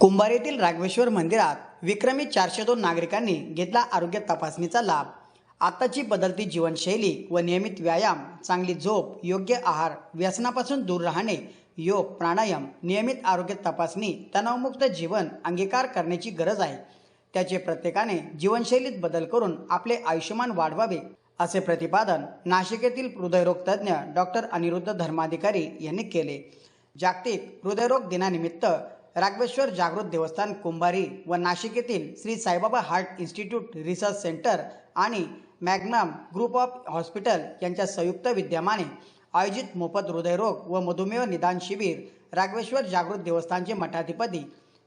कुंभार येथील राघवेश्वर मंदिरात विक्रमी चारशे दोन नागरिकांनी घेतला आरोग्य तपासणीचा लाभ. आताची बदलती जीवनशैली व नियमित व्यायाम चांगली झोप योग्य आहार व्यसनापासून दूर राहणे योग प्राणायाम नियमित आरोग्य तपासणी तणावमुक्त जीवन अंगीकार करण्याची गरज आहे. त्याचे प्रत्येकाने जीवनशैलीत बदल करून आपले आयुष्यमान वाढवावे असे प्रतिपादन नाशिक येथील हृदयरोग तज्ज्ञ डॉक्टर अनिरुद्ध धर्माधिकारी यांनी केले. जागतिक हृदयरोग दिनानिमित्त राघवेश्वर जागृत देवस्थान कुंभारी व नाशिक येथील Shri Saibaba heart institute research centre आणि मॅग्नम ग्रुप ऑफ हॉस्पिटल यांच्या संयुक्त विद्यमाने आयोजित मोफत हृदयरोग व मधुमेह निदान शिबिर राघवेश्वर जागृत देवस्थानचे मठाधिपती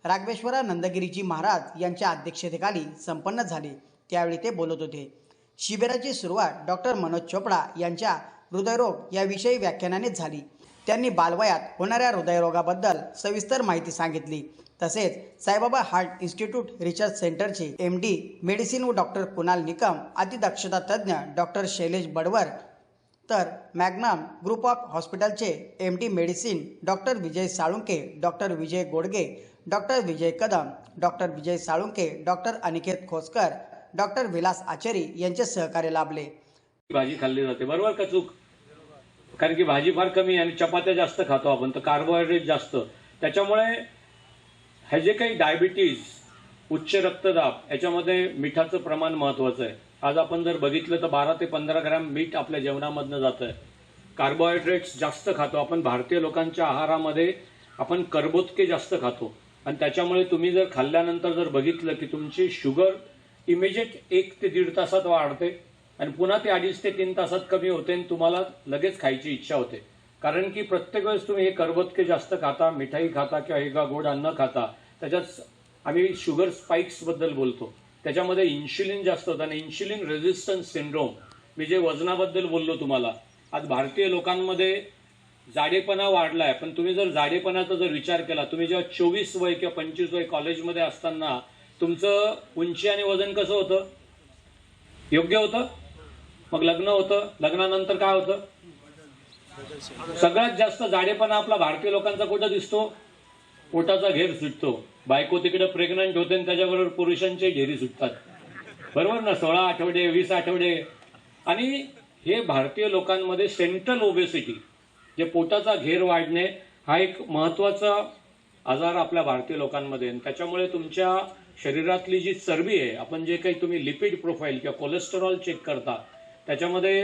राघवेश्वरा नंदगिरीजी महाराज यांच्या अध्यक्षतेखाली संपन्न झाले. त्यावेळी ते बोलत होते. शिबिराची सुरुवात डॉक्टर मनोज चोपडा यांच्या हृदयरोग याविषयी व्याख्यानाने झाली. त्यांनी बालवयात होणाऱ्या हृदयरोगाबद्दल सविस्तर माहिती सांगितली. तसेच साईबाबा हार्ट इन्स्टिट्यूट रिसर्च सेंटरचे एम डी मेडिसिन व डॉक्टर कुणाल निकम अतिदक्षता तज्ज्ञ डॉक्टर शैलेश बडवर तर मॅग्नम ग्रुप ऑफ हॉस्पिटलचे M D medicine doctor Vijay Salunke doctor Vijay Godge doctor Vijay Kadam doctor Vijay Salunke doctor Aniket Khoskar doctor Vilas Achari यांचे सहकार्य लाभले. भाजी खाल्ली जाते. बरोबर का चूक? कारण की भाजी फार कमी आणि चपात्या जास्त खातो आपण तर कार्बोहायड्रेट जास्त. त्याच्यामुळे हे जे काही डायबिटीज उच्च रक्तदाब याच्यामध्ये मिठाचं प्रमाण महत्वाचं आहे. आज आपण जर बघितलं तर बारा ते पंधरा ग्रॅम मीठ आपल्या जेवणामधनं जात आहे कार्बोहायड्रेट्स जास्त खातो आपण भारतीय लोकांच्या आहारामध्ये आपण कर्बोदके जास्त खातो. आणि त्याच्यामुळे तुम्ही जर खाल्ल्यानंतर जर बघितलं की तुमची शुगर इमिजिएट एक ते दीड तासात वाढते. आणि पुन्हा ते अडीच ते तीन तासात कमी होते आणि तुम्हाला लगेच खायची इच्छा होते. कारण की प्रत्येक वेळेस तुम्ही हे करबतके जास्त खाता मिठाई खाता किंवा हे गोड अन्न खाता त्याच्यात आम्ही शुगर स्पाइक्सबद्दल बोलतो. त्याच्यामध्ये इन्शुलिन जास्त होतं आणि इन्शुलिन रेझिस्टन्स सिंड्रोम मी जे वजनाबद्दल बोललो तुम्हाला आज भारतीय लोकांमध्ये जाडेपणा वाढलाय. पण तुम्ही जर जाडेपणाचा जर विचार केला तुम्ही जेव्हा चोवीस वय किंवा पंचवीस वय कॉलेजमध्ये असताना तुमचं उंची आणि वजन कसं होतं? योग्य होतं? मग लग्न होतं लग्नानंतर काय होतं? सगळ्यात जास्त जाडेपणा आपला भारतीय लोकांचा कुठं दिसतो? पोटाचा घेर सुटतो. बायको तिकडे प्रेग्नंट होते आणि त्याच्याबरोबर पुरुषांचे घेरी सुटतात. बरोबर ना? सोळा आठवडे वीस आठवडे. आणि हे भारतीय लोकांमध्ये सेंट्रल ओबेसिटी जे पोटाचा घेर वाढणे हा एक महत्त्वाचा आजार आपल्या भारतीय लोकांमध्ये. त्याच्यामुळे तुमच्या शरीरातली जी चरबी आहे आपण जे काही तुम्ही लिपिड प्रोफाईल किंवा कोलेस्टेरॉल चेक करता त्याच्यामध्ये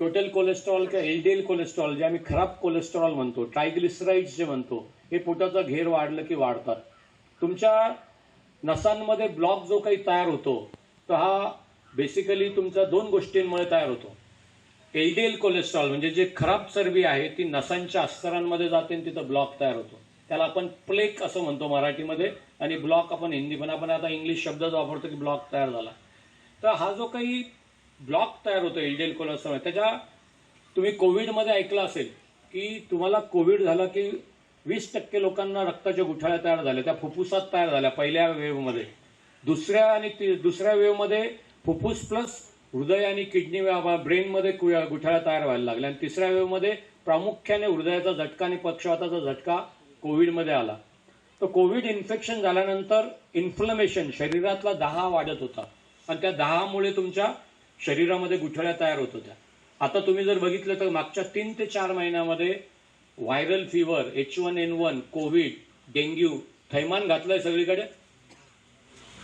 टोटल कोलेस्ट्रॉल किंवा एलडीएल कोलेस्ट्रॉल जे आम्ही खराब कोलेस्ट्रॉल म्हणतो ट्रायग्लिसराईड्स जे म्हणतो हे पोटाचा घेर वाढलं की वाढतात. तुमच्या नसांमध्ये ब्लॉक जो काही तयार होतो तर हा बेसिकली तुमच्या दोन गोष्टींमुळे तयार होतो. एलडीएल कोलेस्ट्रॉल म्हणजे जे खराब चरबी आहे ती नसांच्या अस्तरांमध्ये जाते आणि तिथं ब्लॉक तयार होतो. त्याला आपण प्लेक असं म्हणतो मराठीमध्ये आणि ब्लॉक आपण हिंदी पण आपण आता इंग्लिश शब्दच वापरतो की ब्लॉक तयार झाला. तर हा जो काही ब्लॉक तयार होतो एलडीएल कोलेस्ट्रॉल त्याच्या तुम्ही कोविडमध्ये ऐकलं असेल की तुम्हाला कोविड झाला की वीस टक्के लोकांना रक्ताच्या गुठळ्या तयार झाल्या त्या फुफ्फुसात तयार झाल्या पहिल्या वेव्हमध्ये. दुसऱ्या आणि दुसऱ्या वेव्हमध्ये फुफ्फुस प्लस हृदय आणि किडनी ब्रेनमध्ये गुठळ्या तयार व्हायला लागल्या. आणि तिसऱ्या वेव्हमध्ये प्रामुख्याने हृदयाचा झटका आणि पक्षवाताचा झटका कोविडमध्ये आला. तर कोविड इन्फेक्शन झाल्यानंतर इन्फ्लमेशन शरीरातला दहा वाढत होता. आणि त्या दहामुळे तुमच्या शरीरामध्ये गुठळ्या तयार होत होत्या. आता तुम्ही जर बघितलं तर मागच्या तीन ते चार महिन्यामध्ये viral fever H one N one COVID dengue थैमान घातलंय सगळीकडे.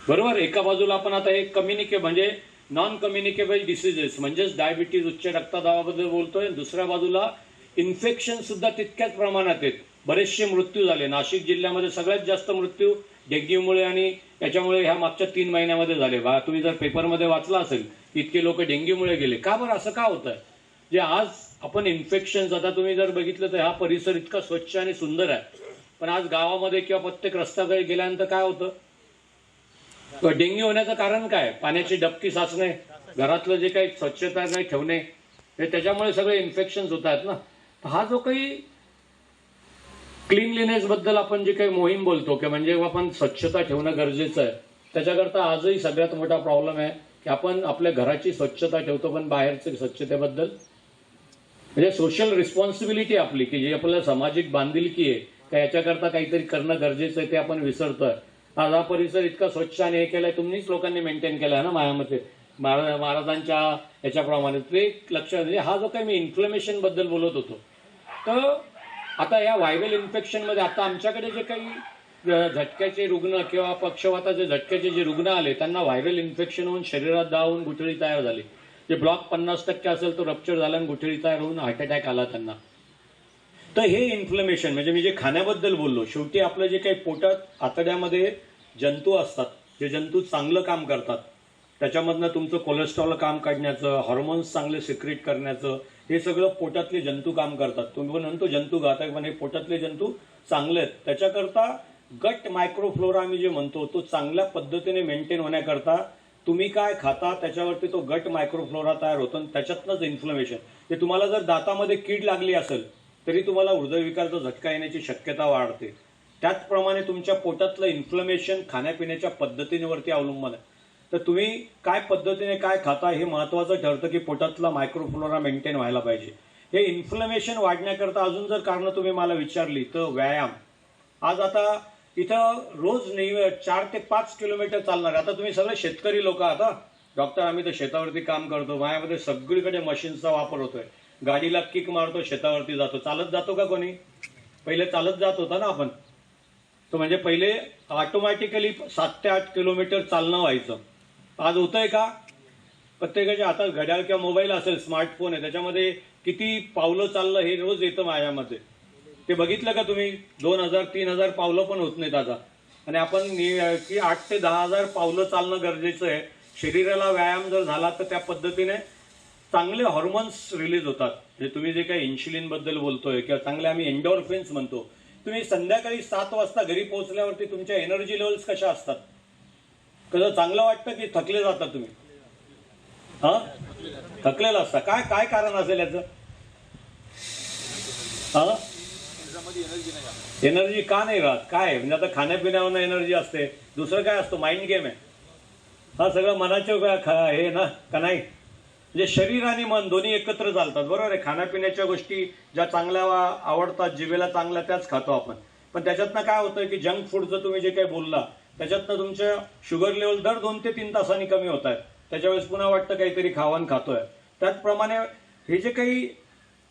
बरोबर? एका बाजूला आपण आता एक कम्युनिके म्हणजे नॉन कम्युनिकेबल डिसिजेस म्हणजेच डायबिटीज उच्च रक्तदाबाबद्दल बोलतोय. दुसऱ्या बाजूला इन्फेक्शन सुद्धा तितक्याच प्रमाणात आहेत. बरेचसे मृत्यू झाले. नाशिक जिल्ह्यामध्ये सगळ्यात जास्त मृत्यू डेंग्यूमुळे आणि याच्यामुळे ह्या मागच्या तीन महिन्यामध्ये झाले. बा तुम्ही जर पेपरमध्ये वाचला असेल इतके लोक डेंग्यूमुळे गेले. का बरं? असं का होत जे आज आपण इन्फेक्शन आता तुम्ही जर बघितलं तर हा परिसर इतका स्वच्छ आणि सुंदर आहे. पण आज गावामध्ये किंवा प्रत्येक रस्त्याकडे गेल्यानंतर काय होतं? डेंग्यू होण्याचं कारण काय? पाण्याची डबकी साचणे घरातलं जे काही स्वच्छता नाही ठेवणे हे त्याच्यामुळे सगळे इन्फेक्शन होत आहेत ना? हा जो काही क्लिनलीनेस बद्दल आपण जे काही मोहीम बोलतो की म्हणजे आपण स्वच्छता ठेवणं गरजेचं आहे त्याच्याकरता आजही सगळ्यात मोठा प्रॉब्लेम आहे की आपण आपल्या घराची स्वच्छता ठेवतो पण बाहेरचं स्वच्छतेबद्दल. म्हणजे सोशल रिस्पॉन्सिबिलिटी आपली की जी आपल्याला सामाजिक बांधिलकी आहे का याच्याकरता काहीतरी करणं गरजेचं आहे ते आपण विसरतोय. आज हा परिसर इतका स्वच्छ आणि हे केलाय तुम्हीच लोकांनी मेंटेन केलाय ना मायामध्ये? महाराज महाराजांच्या याच्याप्रमाणे. ते लक्षात लक्ष म्हणजे हा जो काही मी इन्फ्लेमेशनबद्दल बोलत होतो. तर आता या व्हायरल इन्फेक्शनमध्ये आता आमच्याकडे जे काही झटक्याचे रुग्ण किंवा पक्षवाताचे झटक्याचे जे रुग्ण आले त्यांना व्हायरल इन्फेक्शन होऊन शरीरात दावून गुठळी तयार झाली. जे ब्लॉक पन्नास टक्के असेल तो रप्चर झाला आणि गुठळी तयार होऊन हार्ट अटॅक आला त्यांना. तर हे इन्फ्लमेशन म्हणजे मी जे खाण्याबद्दल बोललो शेवटी आपलं जे काही पोटात आतड्यामध्ये जंतू असतात जे जंतू चांगलं काम करतात त्याच्यामधनं तुमचं कोलेस्ट्रॉल काम काढण्याचं हॉर्मोन्स चांगले सिक्रेट करण्याचं हे सगळं पोटातले जंतू काम करतात. तुम्ही म्हणतो जंतू घातक पण हे पोटातले जंतू चांगले आहेत. त्याच्याकरता गट मायक्रोफ्लोरा आम्ही जे म्हणतो तो चांगल्या पद्धतीने मेंटेन होण्याकरता तुम्ही काय खाता त्याच्यावरती तो गट मायक्रोफ्लोरा तयार होतो आणि त्याच्यातनंच इन्फ्लमेशन ते तुम्हाला जर दातामध्ये कीड लागली असेल तरी तुम्हाला हृदयविकाराचा झटका येण्याची शक्यता वाढते. त्याचप्रमाणे तुमच्या पोटातलं इन्फ्लमेशन खाण्यापिण्याच्या पद्धतीवरती अवलंबून आहे. तर तुम्ही काय पद्धतीने काय खाता हे महत्वाचं ठरतं की पोटातला मायक्रोफ्लोरा मेंटेन व्हायला पाहिजे. हे इन्फ्लमेशन वाढण्याकरता अजून जर कारणं तुम्ही मला विचारली तर व्यायाम. आज आता इथं रोज नेहमी चार ते पाच किलोमीटर चालणार आता तुम्ही सगळे शेतकरी लोक आहात डॉक्टर आम्ही तर शेतावरती काम करतो माझ्यामध्ये सगळीकडे मशीनचा वापर होतोय. गाडीला किक मारतो शेतावरती जातो. चालत जातो का कोणी? पहिले चालत जात होता ना आपण. तो म्हणजे पहिले ऑटोमॅटिकली सात ते आठ किलोमीटर चालणं व्हायचं. आज होतंय का? प्रत्येकाच्या हातात घड्याळ किंवा मोबाईल असेल स्मार्टफोन आहे. त्याच्यामध्ये किती पावलं चाललं हे रोज येतं माझ्यामध्ये. ते बघितलं का तुम्ही? दोन हजार तीन हजार पावलं पण होत नाहीत आता. आणि आपण की आठ ते दहा हजार पावलं चालणं गरजेचं आहे. शरीराला व्यायाम जर झाला तर त्या पद्धतीने चांगले हॉर्मोन्स रिलीज होतात. म्हणजे तुम्ही जे काही इन्शुलिनबद्दल बोलतोय किंवा चांगले आम्ही एन्डोर्फिन्स म्हणतो. तुम्ही संध्याकाळी सात वाजता घरी पोहोचल्यावरती तुमच्या एनर्जी लेवल्स कशा असतात? कसं चांगलं वाटतं की थकले जाता तुम्ही? हा? थकलेलं असता. काय काय कारण असेल याचं? हा? एनर्जी का नाही राहत? काय? म्हणजे आता खाण्यापिण्यावर एनर्जी असते. दुसरं काय असतं? माइंड गेम आहे. हा सगळं मनाचे हे ना का नाही? म्हणजे शरीर आणि मन दोन्ही एकत्र चालतात. बरोबर आहे? खाण्यापिण्याच्या गोष्टी ज्या चांगल्या आवडतात जिभेला चांगल्या त्याच खातो आपण. पण त्याच्यातनं काय होतं की जंक फूडचं तुम्ही जे काही बोलला त्याच्यातनं तुमच्या शुगर लेवल दर दोन ते तीन तासांनी कमी होत आहेत त्याच्यावेळेस पुन्हा वाटतं काहीतरी खावण खातोय. त्याचप्रमाणे हे जे काही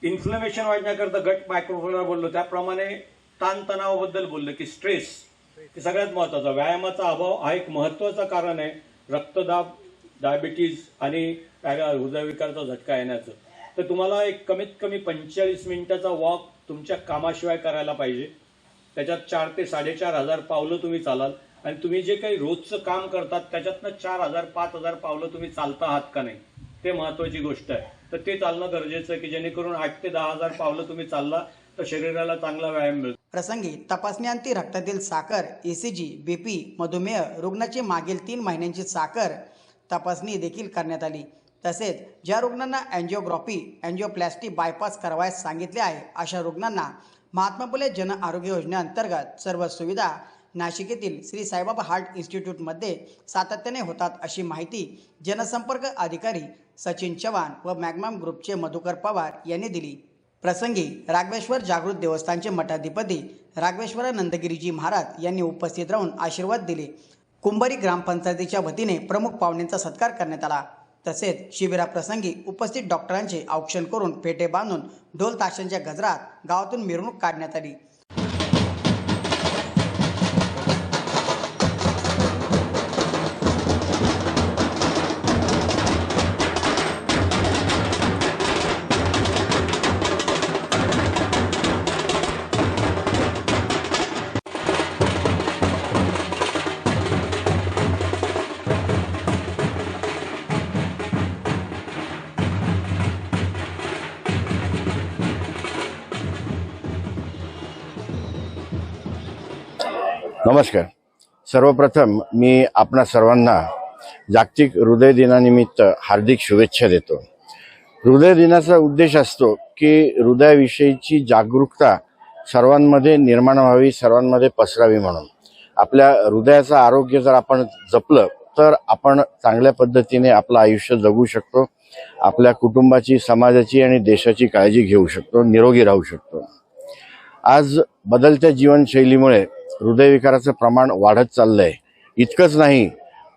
इन्फ्लमेशन वाढण्याकरता गट मायक्रोफोनवर बोललो. त्याप्रमाणे ताणतणावाबद्दल बोललो की स्ट्रेस हे सगळ्यात महत्त्वाचा व्यायामाचा अभाव हा एक महत्त्वाचा कारण आहे. रक्तदाब डायबिटीज आणि हृदयविकाराचा हृदयविकारचा झटका येण्याचं. तर तुम्हाला एक कमीत कमी पंचेचाळीस मिनिटाचा वॉक तुमच्या कामाशिवाय करायला पाहिजे. त्याच्यात चार ते साडेचार हजार पावलं तुम्ही चालाल. आणि तुम्ही जे काही रोजचं काम करतात त्याच्यातनं चार हजार पाच हजार पावलं तुम्ही चालता आहात का नाही? ते महत्वाची गोष्ट आहे. तर ते चालणं गरजेचं आहे की जेणेकरून आठ ते दहा हजार पावलं तुम्ही चालला तर शरीराला चांगला व्यायाम मिळतो. प्रसंगी तपासण्याअंती रक्तातील साखर ईसीजी बीपी मधुमेह रुग्णाची मागील तीन महिन्यांची साखर तपासणी देखील करण्यात आली. तसेच ज्या रुग्णांना अँजिओग्राफी अँजिओप्लॅस्टी बायपास करावयास सांगितले आहे अशा रुग्णांना महात्मा फुले जन आरोग्य योजनेअंतर्गत सर्व सुविधा नाशिक येथील श्री साईबाबा हार्ट इन्स्टिट्यूटमध्ये सातत्याने होतात अशी माहिती जनसंपर्क अधिकारी सचिन चव्हाण व मॅग्मॅम ग्रुपचे मधुकर पवार यांनी दिली. प्रसंगी राघवेश्वर जागृत देवस्थानचे मठाधिपती राघवेश्वर नंदगिरीजी महाराज यांनी उपस्थित राहून आशीर्वाद दिले. कुंभारी ग्रामपंचायतीच्या वतीने प्रमुख पाहुण्यांचा सत्कार करण्यात आला. तसेच शिबिराप्रसंगी उपस्थित डॉक्टरांचे औक्षण करून पेटे बांधून ढोल ताशांच्या गजरात गावातून मिरवणूक काढण्यात आली. नमस्कार. सर्वप्रथम मी आपणा सर्वांना जागतिक हृदय दिनानिमित्त हार्दिक शुभेच्छा देतो. हृदय दिनाचा उद्देश असतो की हृदयाविषयीची जागरूकता सर्वांमध्ये निर्माण व्हावी सर्वांमध्ये पसरावी म्हणून. आपल्या हृदयाचं आरोग्य जर आपण जपलं तर आपण चांगल्या पद्धतीने आपलं आयुष्य जगू शकतो आपल्या कुटुंबाची समाजाची आणि देशाची काळजी घेऊ शकतो निरोगी राहू शकतो. आज बदलत्या जीवनशैलीमुळे हृदयविकाराचं प्रमाण वाढत चाललं आहे इतकंच नाही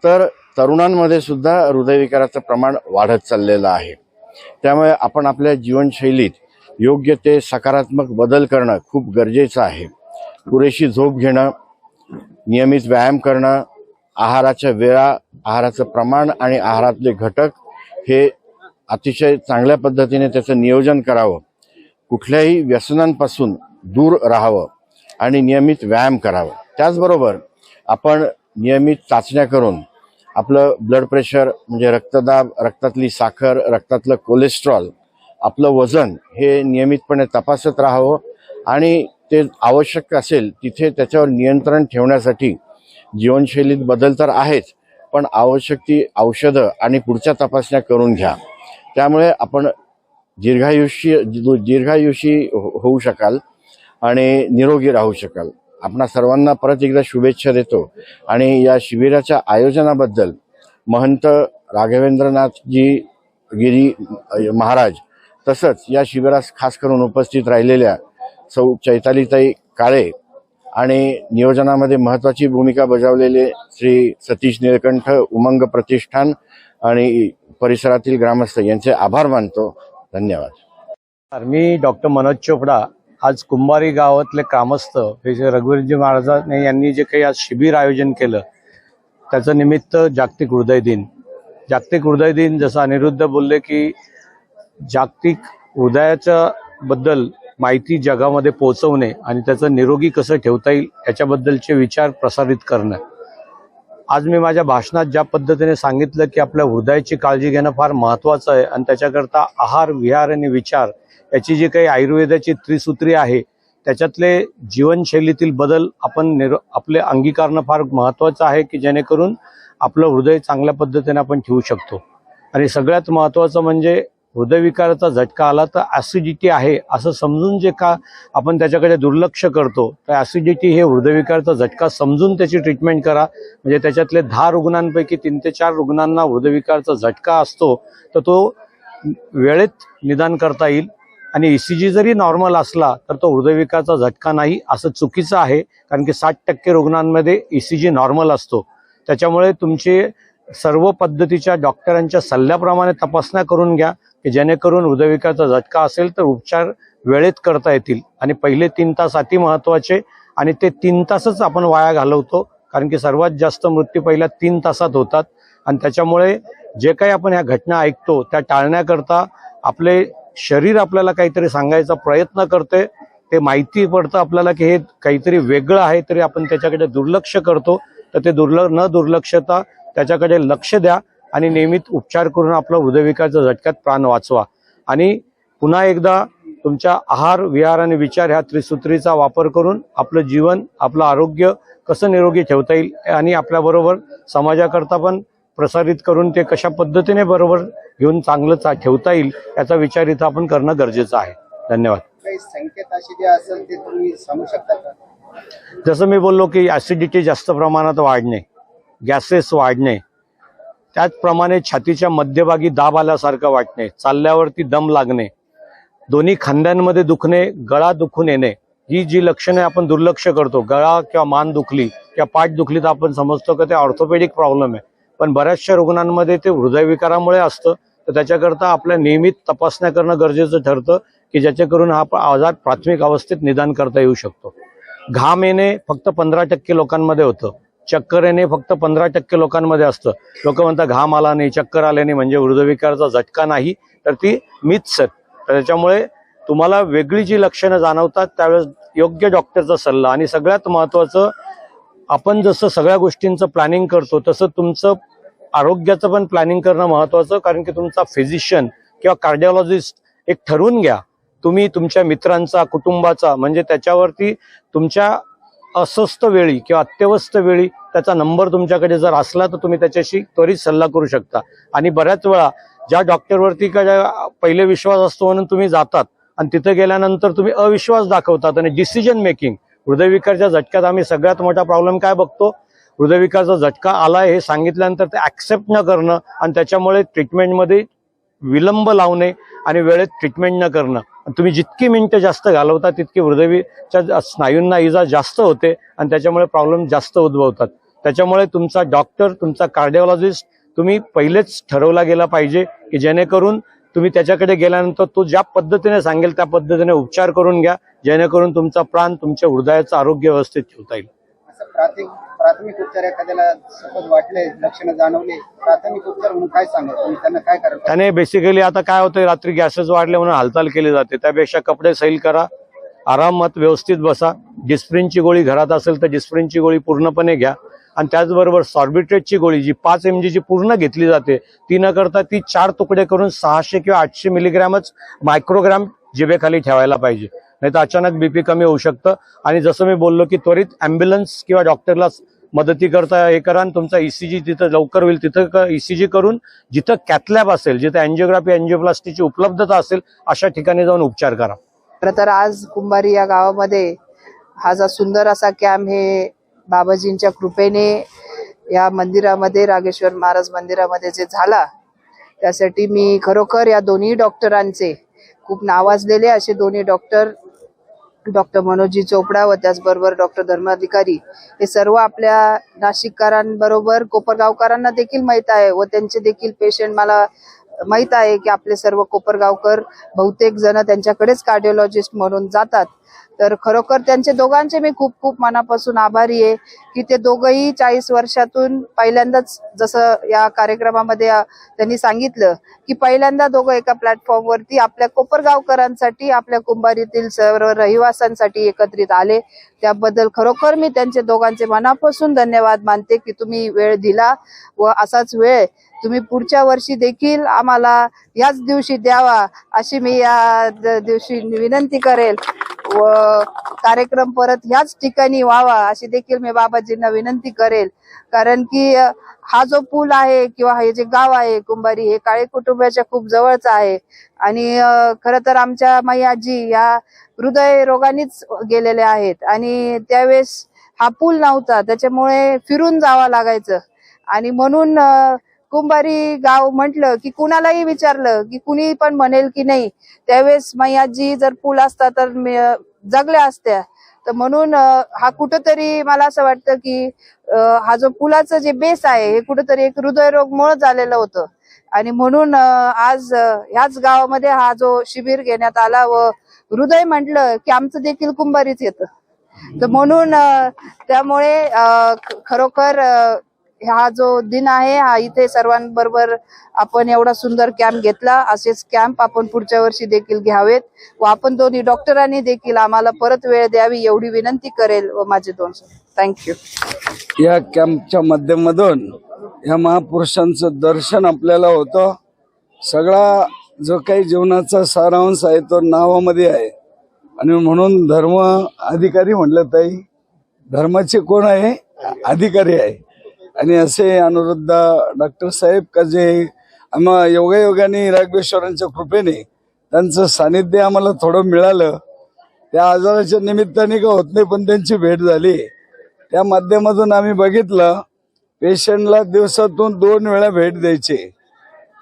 तर तरुणांमध्ये सुद्धा हृदयविकाराचं प्रमाण वाढत चाललेलं आहे. त्यामुळे आपण आपल्या जीवनशैलीत योग्य ते सकारात्मक बदल करणं खूप गरजेचं आहे. पुरेशी झोप घेणं नियमित व्यायाम करणं आहाराच्या वेळा आहाराचं प्रमाण आणि आहारातले घटक हे अतिशय चांगल्या पद्धतीने त्याचं नियोजन करावं. कुठल्याही व्यसनांपासून दूर राहावं. आणि नियमित व्यायाम करावं. त्याचबरोबर आपण नियमित चाचण्या करून आपलं ब्लड प्रेशर म्हणजे रक्तदाब रक्तातली साखर रक्तातलं कोलेस्ट्रॉल आपलं वजन हे नियमितपणे तपासत राहावं आणि ते आवश्यक असेल तिथे त्याच्यावर नियंत्रण ठेवण्यासाठी जीवनशैलीत बदल तर आहेच पण आवश्यक ती औषधं आणि पुढच्या तपासण्या करून घ्या. त्यामुळे आपण दीर्घायुष्य दीर्घायुषी हो- होऊ शकाल. आणि निरोगी राहू शकाल. आपणा सर्वांना परत एकदा शुभेच्छा देतो. आणि या शिबिराच्या आयोजनाबद्दल महंत राघवेंद्रनाथजी गिरी महाराज तसंच या शिबिरास खास करून उपस्थित राहिलेल्या सौ चैतालीताई काळे आणि नियोजनामध्ये महत्वाची भूमिका बजावलेले श्री सतीश निळकंठ उमंग प्रतिष्ठान आणि परिसरातील ग्रामस्थ यांचे आभार मानतो. धन्यवाद. मी डॉक्टर मनोज चोपडा आज कुंभारी गावातले ग्रामस्थ हे जे रघुवीरजी महाराजांनी यांनी जे काही आज शिबिर आयोजन केलं त्याचं निमित्त जागतिक हृदय दिन. जागतिक हृदय दिन जसं अनिरुद्ध बोलले की जागतिक हृदयाच्या बद्दल माहिती जगामध्ये पोहोचवणे आणि त्याचं निरोगी कसं ठेवता येईल याच्याबद्दलचे विचार प्रसारित करणं. आज मी माझ्या भाषणात ज्या पद्धतीने सांगितलं की आपल्या हृदयाची काळजी घेणं फार महत्वाचं आहे आणि त्याच्याकरता आहार विहार आणि विचार याची जी काही आयुर्वेदाची त्रिसूत्री आहे त्याच्यातले जीवनशैलीतील बदल आपण निर आपले अंगीकारणं फार महत्त्वाचं आहे की जेणेकरून आपलं हृदय चांगल्या पद्धतीने आपण ठेवू शकतो. आणि सगळ्यात महत्त्वाचं म्हणजे हृदयविकाराचा झटका आला तर ॲसिडिटी आहे असं समजून जे का आपण त्याच्याकडे दुर्लक्ष करतो तर ॲसिडिटी हे हृदयविकाराचा झटका समजून त्याची ट्रीटमेंट करा. म्हणजे त्याच्यातले दहा रुग्णांपैकी तीन ते चार रुग्णांना हृदयविकाराचा झटका असतो तर तो वेळेत निदान करता येईल. आणि ई सी जी जरी नॉर्मल असला तर तो हृदयविकाराचा झटका नाही. असं चुकीचं आहे कारण की साठ टक्के रुग्णांमध्ये ई सी जी नॉर्मल असतो. त्याच्यामुळे तुमचे सर्व पद्धतीच्या डॉक्टरांच्या सल्ल्याप्रमाणे तपासण्या करून घ्या की जेणेकरून हृदयविकाराचा झटका असेल तर उपचार वेळेत करता येतील. आणि पहिले तीन तास अति महत्त्वाचे आणि ते तीन तासच आपण वाया घालवतो कारण की सर्वात जास्त मृत्यू पहिल्या तीन तासात होतात. आणि त्याच्यामुळे जे काही आपण ह्या घटना ऐकतो त्या टाळण्याकरता आपले शरीर आपल्याला काहीतरी सांगायचा प्रयत्न करते ते माहिती पडतं आपल्याला की हे काहीतरी वेगळं आहे तरी आपण त्याच्याकडे दुर्लक्ष करतो. तर ते दुर्ल न दुर्लक्षता त्याच्याकडे लक्ष द्या आणि नियमित उपचार करून आपलं हृदयविकाराच्या झटक्यात प्राण वाचवा. आणि पुन्हा एकदा तुमच्या आहार विहार आणि विचार ह्या त्रिसूत्रीचा वापर करून आपलं जीवन आपलं आरोग्य कसं निरोगी ठेवता येईल आणि आपल्याबरोबर समाजाकरता पण प्रसारित करून ते कशा पद्धतीने बरोबर घेऊन चांगलं चा- ठेवता येईल याचा विचार इथं आपण करणं गरजेचं आहे. धन्यवाद. काही संकेत असे जे असेल ते तुम्ही सांगू शकता का? जसं मी बोललो की ऍसिडिटी जास्त प्रमाणात वाढणे गॅसेस वाढणे त्याचप्रमाणे छातीच्या मध्यभागी दाब आल्यासारखं वाटणे चालल्यावरती दम लागणे दोन्ही खांद्यांमध्ये दुखणे गळा दुखून येणे ही जी लक्षणे आपण दुर्लक्ष करतो गळा किंवा मान दुखली किंवा पाठ दुखली तर आपण समजतो की ते ऑर्थोपेडिक प्रॉब्लेम आहे. पण बऱ्याचशा रुग्णांमध्ये ते हृदयविकारामुळे असतं. तर त्याच्याकरता आपल्या नियमित तपासण्या करणं गरजेचं ठरतं की ज्याच्याकरून हा आजार प्राथमिक अवस्थेत निदान करता येऊ शकतो. घाम येणे फक्त पंधरा टक्के लोकांमध्ये होतं. चक्कर येणे फक्त पंधरा टक्के लोकांमध्ये असतं. लोक म्हणतात घाम आला नाही चक्कर आले नाही म्हणजे हृदयविकाराचा झटका नाही. तर ती मिथ्स तर त्याच्यामुळे तुम्हाला वेगळी जी लक्षणं जाणवतात त्यावेळेस योग्य डॉक्टरचा सल्ला. आणि सगळ्यात महत्वाचं आपण जसं सगळ्या गोष्टींचं प्लॅनिंग करतो तसं तुमचं आरोग्याचं पण प्लॅनिंग करणं महत्वाचं कारण की तुमचा फिजिशियन किंवा कार्डिओलॉजिस्ट एक ठरवून घ्या. तुम्ही तुमच्या मित्रांचा कुटुंबाचा म्हणजे त्याच्यावरती तुमच्या अस्वस्थ वेळी किंवा अत्यवस्थ वेळी त्याचा नंबर तुमच्याकडे जर असला तर तुम्ही त्याच्याशी त्वरित सल्ला करू शकता. आणि बऱ्याच वेळा ज्या डॉक्टरवरती का ज्या पहिले विश्वास असतो म्हणून तुम्ही जातात आणि तिथे गेल्यानंतर तुम्ही अविश्वास दाखवतात आणि डिसिजन मेकिंग हृदयविकारच्या झटक्यात आम्ही सगळ्यात मोठा प्रॉब्लेम काय बघतो? हृदयविकारचा झटका आलाय हे सांगितल्यानंतर ते ऍक्सेप्ट न करणं आणि त्याच्यामुळे ट्रीटमेंटमध्ये विलंब लावणे आणि वेळेत ट्रीटमेंट न करणं. तुम्ही जितकी मिनटं जास्त घालवता तितकी हृदयच्या स्नायूंना इजा जास्त होते आणि त्याच्यामुळे प्रॉब्लेम जास्त उद्भवतात. त्याच्यामुळे तुमचा डॉक्टर तुमचा कार्डिओलॉजिस्ट तुम्ही पहिलेच ठरवला गेला पाहिजे की जेणेकरून तुम्ही त्याच्याकडे गेल्यानंतर तो ज्या पद्धतीने सांगेल त्या पद्धतीने उपचार करून घ्या. जेणेकरून तुमचा प्राण तुमच्या हृदयाचं आरोग्य व्यवस्थित ठेवता येईल. प्राथमिक उपचार एखाद्याला सपोज वाटले लक्षणं जाणवले प्राथमिक उपचार म्हणून काय सांगत तुम्ही त्यांना काय करायला त्याने बेसिकली आता काय होतंय रात्री गॅसेस वाढले म्हणून हालचाल केली जाते. त्यापेक्षा कपडे सैल करा आरामात व्यवस्थित बसा. डिस्प्रिनची गोळी घरात असेल तर डिस्प्रिनची गोळी पूर्णपणे घ्या. आणि त्याचबरोबर सॉर्बिट्रेटची गोळी जी पाच एम जीची पूर्ण घेतली जाते ती न करता ती चार तुकडे करून सहाशे किंवा आठशे मिलीग्रॅमच मायक्रोग्रॅम जिभेखाली ठेवायला पाहिजे. नाही तर अचानक बीपी कमी होऊ शकतं. आणि जसं मी बोललो की त्वरित ॲम्ब्युलन्स किंवा डॉक्टरला मदती करता हे करा आणि तुमचा ईसीजी तिथं लवकर होईल. तिथं ईसीजी करून जिथं कॅथलॅब असेल जिथं अँजिओग्राफी अँजिओप्लास्टीची उपलब्धता असेल अशा ठिकाणी जाऊन उपचार करा. खरं तर आज कुंभारी या गावामध्ये हा जो सुंदर असा कॅम्प हे बाबाजींच्या कृपेने या मंदिरामध्ये रागेश्वर महाराज मंदिरामध्ये जे झाला त्यासाठी मी खरोखर या दोन्ही डॉक्टरांचे खूप नावाजलेले असे दोन्ही डॉक्टर डॉक्टर मनोजी चोपडा व त्याचबरोबर डॉक्टर धर्माधिकारी. हे सर्व आपल्या नाशिककरांबरोबर कोपरगावकरांना देखील माहीत आहे व त्यांचे देखील पेशंट मला माहीत आहे की आपले सर्व कोपरगावकर बहुतेक जण त्यांच्याकडेच कार्डिओलॉजिस्ट म्हणून जातात. तर खरोखर त्यांचे दोघांचे मी खूप खूप मनापासून आभारी आहे की ते दोघंही चाळीस वर्षातून पहिल्यांदाच जसं या कार्यक्रमामध्ये त्यांनी सांगितलं की पहिल्यांदा दोघं एका प्लॅटफॉर्मवरती आपल्या कोपरगावकरांसाठी आपल्या कुंभारीतील सर्व रहिवासांसाठी एकत्रित आले. त्याबद्दल खरोखर मी त्यांचे दोघांचे मनापासून धन्यवाद मानते की तुम्ही वेळ दिला व असाच वेळ तुम्ही पुढच्या वर्षी देखील आम्हाला याच दिवशी द्यावा अशी मी या दिवशी विनंती करेल. व कार्यक्रम परत ह्याच ठिकाणी व्हावा अशी देखील मी बाबाजींना विनंती करेल. कारण की हा जो पूल आहे किंवा हे जे गाव आहे कुंभारी हे काळे कुटुंबाच्या खूप जवळच आहे. आणि खर खरं तर आमच्या माई आजी या हृदय रोगानेच गेलेल्या आहेत. आणि त्यावेळेस हा पूल नव्हता त्याच्यामुळे फिरून जावं लागायचं. आणि म्हणून कुंभारी गाव म्हटलं की कुणालाही विचारलं की कुणी पण म्हणेल की नाही. त्यावेळेस मैयाजी जर पूल असता तर जगल्या असत्या. तर म्हणून हा कुठंतरी मला असं वाटतं की हा जो पुलाचं जे बेस आहे हे कुठंतरी एक हृदयरोग मुळे झालेलं होतं. आणि म्हणून आज ह्याच गावामध्ये हा जो शिबिर घेण्यात आला व हृदय म्हटलं की आमचं देखील कुंभारीच येतं. तर म्हणून त्यामुळे खरोखर हा जो दिन आहे हा इथे सर्वांबरोबर आपण एवढा सुंदर कॅम्प घेतला. असेच कॅम्प आपण पुढच्या वर्षी देखील घ्यावेत. व आपण दोन्ही डॉक्टरांनी देखील आम्हाला परत वेळ द्यावी एवढी विनंती करेल व माझे दोन थँक्यू या कॅम्पच्या माध्यमातून या महापुरुषांचं दर्शन आपल्याला होतं. सगळा जो काही जीवनाचा सारांश आहे तो नावामध्ये आहे. आणि म्हणून धर्म अधिकारी म्हटलं ताई धर्माचे कोण आहे? अधिकारी आहे. आणि असे अनुरुद्ध डॉक्टर साहेब का जे आम्हा योगायोगाने राघवेश्वरांच्या कृपेने त्यांचं सानिध्य आम्हाला थोडं मिळालं. त्या आजाराच्या निमित्ताने का होत नाही पण त्यांची भेट झाली. त्या माध्यमातून आम्ही बघितलं पेशंटला दिवसातून दोन वेळा भेट द्यायची.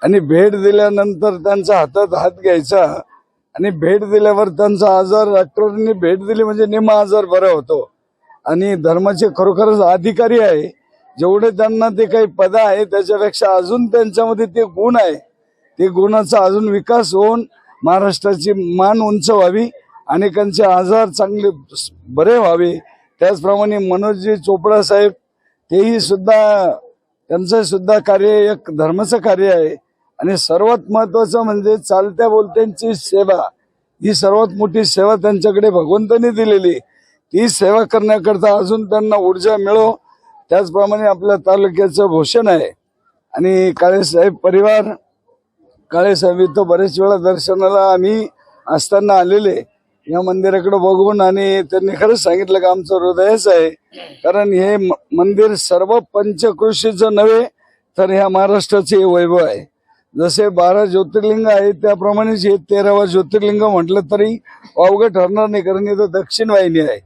आणि भेट दिल्यानंतर त्यांचा हातात हात घ्यायचा. आणि भेट दिल्यावर त्यांचा आजार डॉक्टरांनी भेट दिली म्हणजे निम्मा आजार बरा होतो. आणि धर्माचे खरोखरच अधिकारी आहे. जेवढे त्यांना ते काही पद आहे त्याच्यापेक्षा अजून त्यांच्यामध्ये ते गुण आहे. ते गुणाचा अजून विकास होऊन महाराष्ट्राची मान उंच व्हावी अनेकांचे आजार चांगले बरे व्हावे. त्याचप्रमाणे मनोजी चोपडा साहेब तेही सुद्धा त्यांचं सुद्धा कार्य एक धर्माचं कार्य आहे. आणि सर्वात महत्वाचं म्हणजे चालत्या बोलत्यांची सेवा. ही सर्वात मोठी सेवा त्यांच्याकडे भगवंतांनी दिलेली ती सेवा करण्याकरता अजून त्यांना ऊर्जा मिळो त्याचप्रमाणे आपल्या तालुक्याचं भूषण आहे. आणि काळेसाहेब परिवार काळेसाहेब इथं बरेच वेळा दर्शनाला आम्ही असताना आलेले. या मंदिराकडे बघून आणि त्यांनी खरंच सांगितलं की आमचं हृदयच आहे. कारण हे म- मंदिर सर्व पंचकृषीचं नव्हे तर ह्या महाराष्ट्राचे वैभव आहे. जसे बारा ज्योतिर्लिंग आहे त्याप्रमाणेच हे तेरावा ज्योतिर्लिंग म्हटलं तरी अवघड ठरणार नाही कारण इथं दक्षिण वाहिनी आहे.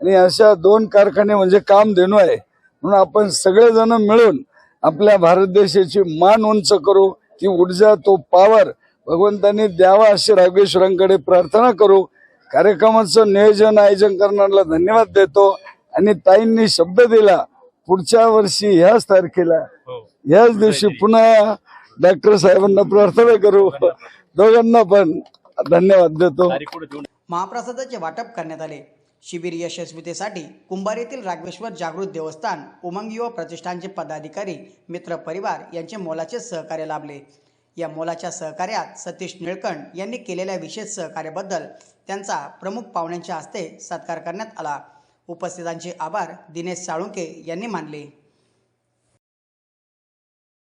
आणि अशा दोन कारखाने म्हणजे काम देणू आहे. म्हणून आपण सगळेजण मिळून आपल्या भारत देशाची मान उंच करू ती ऊर्जा तो पावर भगवंतांनी द्यावा अशी राघवेश्वरांकडे प्रार्थना करू. कार्यक्रमाचं नियोजन आयोजन करणाऱ्याला धन्यवाद देतो. आणि ताईंनी शब्द दिला पुढच्या वर्षी ह्याच तारखेला ह्याच दिवशी पुन्हा डॉक्टर साहेबांना प्रार्थना करू. दोघांना पण धन्यवाद देतो. महाप्रसादाचे वाटप करण्यात आले. शिबिर यशस्वीतेसाठी कुंभार येथील राघवेश्वर जागृत देवस्थान उमंग युवा प्रतिष्ठानचे पदाधिकारी मित्र परिवार यांचे मोलाचे सहकार्य लाभले. या मोलाच्या सहकार्यात सतीश निळकंठ यांनी केलेल्या विशेष सहकार्याबद्दल त्यांचा प्रमुख पाहुण्यांच्या हस्ते सत्कार करण्यात आला. उपस्थितांचे आभार दिनेश साळुंके यांनी मानले.